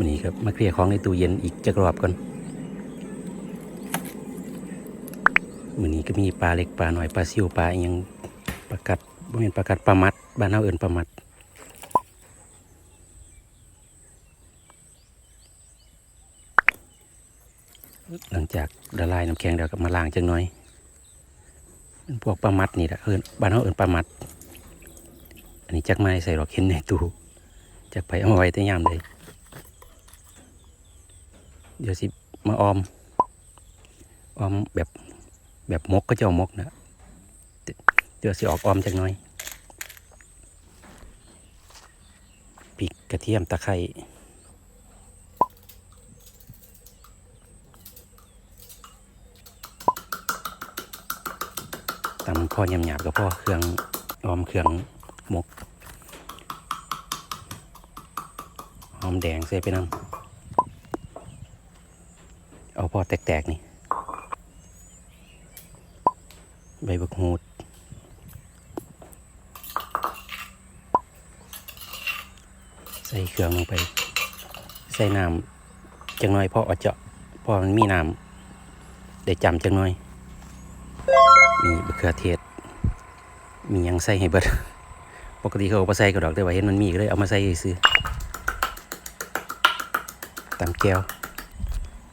วันนี้ครับมาเคลียร์ของในตู้เย็นอีกจักรอบก่อนวันนี้ก็มีปลาเล็กปลาหน่อยปลาซิวปลาอิหยังปลากัดบ่แม่นปลากัดปลามัดบ้านเฮาเอิ้นปลามัดหลังจากละลายน้ำแข็งแล้วก็มาล้างจังหน่อยเป็นพวกปลามัดนี่แหละเอินบ้านเขาเอินปลามัด อันนี้จักไม้ใส่หรอกเห็นในตู้จักไปเอามาไว้แต่ยามเลย เดี๋ยวสิมาออม ออมแบบแบบมกก็จะเอามกนะเดี๋ยวสิออกออมจักน่อยพริกกระเทียมตะไคร้ตำพ่อยำหยาบๆกับพ่อเครื่องออมเครื่องมก หอมแดงใส่ไปน้ำ เอาพอแตกๆนี่ ใบบักฮูดใส่เครื่องลงไป ใส่น้ำจังน้อยพอเอาเจาะพอมันมีน้ำได้จำจังน้อย มีมะเขือเทศ มีหยังใส่ให้เบิดปกติเขาเอาไปใส่ก็ดอกแต่ว่าเห็นมันมีก็เลยเอามาใส่ซื้อตามแก้วแ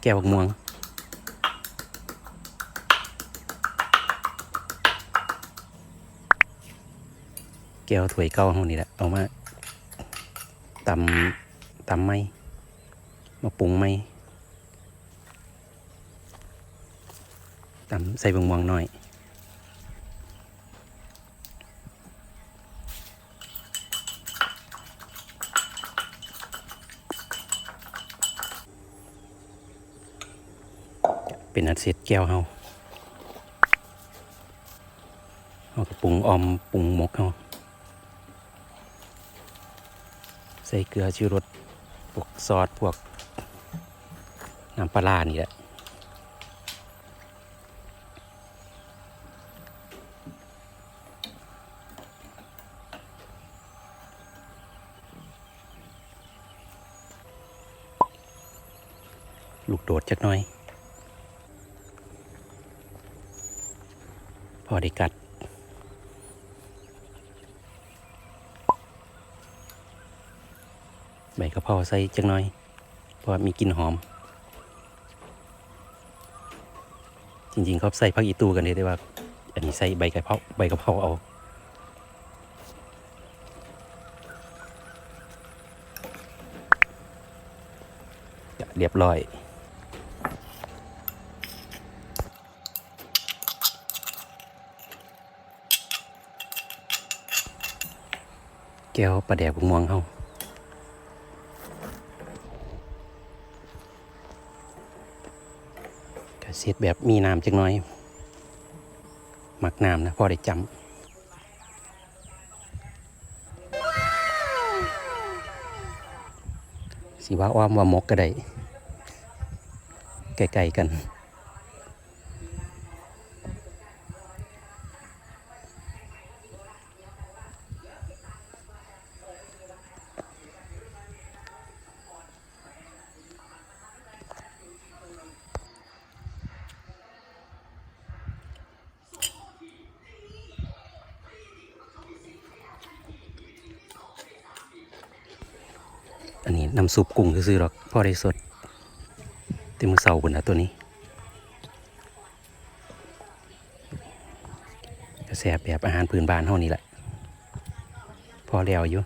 ก้วบักม่วงแก้วถ้วยเก่าเฮานี่แหละเอามาตำตำไม่มาปรุงไม่ตำใส่บงม่วงหน่อย เป็นอันเสร็จแก้วเฮาเฮาก็ปรุงออมปรุงหมกเฮาใส่เกลือชูรสพวกซอสพวกน้ำปลาร้านี่แหละลูกโดดจักหน่อย พอได้กัด ใบกระเพราใส่จักหน่อย เพราะมีกลิ่นหอม จริงๆเขาใส่ผักอีตูกันเลยแต่ว่า อันนี้ใส่ใบกระเพราใบกระเพราเอาเรียบร้อย แก้วปลาแดกบม่วงเขาก็เสียดแบบมีน้ำจังน้อย หมักน้ำนะพอได้จำสิว่าอ้อมว่ามกก็ได้ใกล้ๆกัน อันนี้น้ำซุปกุ้งซื้อๆหรอกพ่อได้สดเต็มมือเสาบนนะตัวนี้กระแสแบบอาหารพื้นบ้านเท่านี้แหละ พอแล้วอยู่